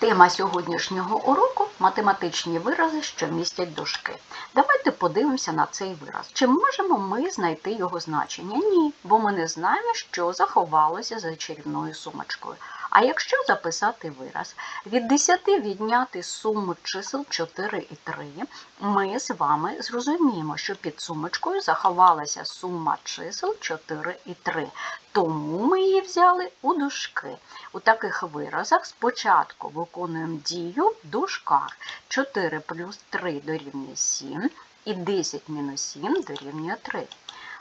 Тема сьогоднішнього уроку математичні вирази, що містять дужки. Давайте подивимося на цей вираз. Чи можемо ми знайти його значення? Ні, бо ми не знаємо, що заховалося за чарівною сумочкою. А якщо записати вираз, від 10 відняти суму чисел 4 і 3, ми з вами зрозуміємо, що під сумочкою заховалася сума чисел 4 і 3. Тому ми її взяли у дужки. У таких виразах спочатку виконуємо дію в дужках. 4 плюс 3 дорівнює 7 і 10 мінус 7 дорівнює 3.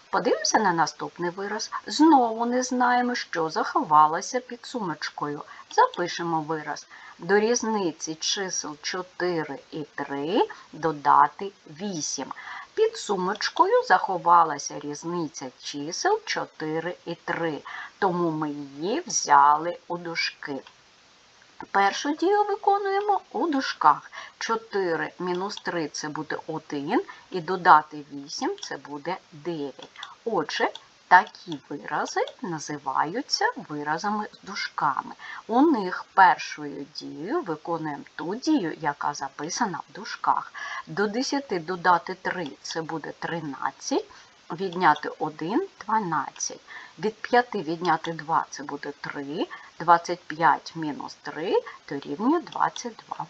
Подивимося на наступний вираз. Знову не знаємо, що заховалося під сумочкою. Запишемо вираз. До різниці чисел 4 і 3 додати 8. Під сумочкою заховалася різниця чисел 4 і 3, тому ми її взяли у дужки. Першу дію виконуємо у дужках. 4 мінус 3 це буде 1, і додати 8 це буде 9. Отже, такі вирази називаються виразами з дужками. У них першою дією виконуємо ту дію, яка записана в дужках. До 10 додати 3 це буде 13, відняти 1 – 12. Від 5 відняти 2 це буде 3, 25 мінус 3 дорівнює 22.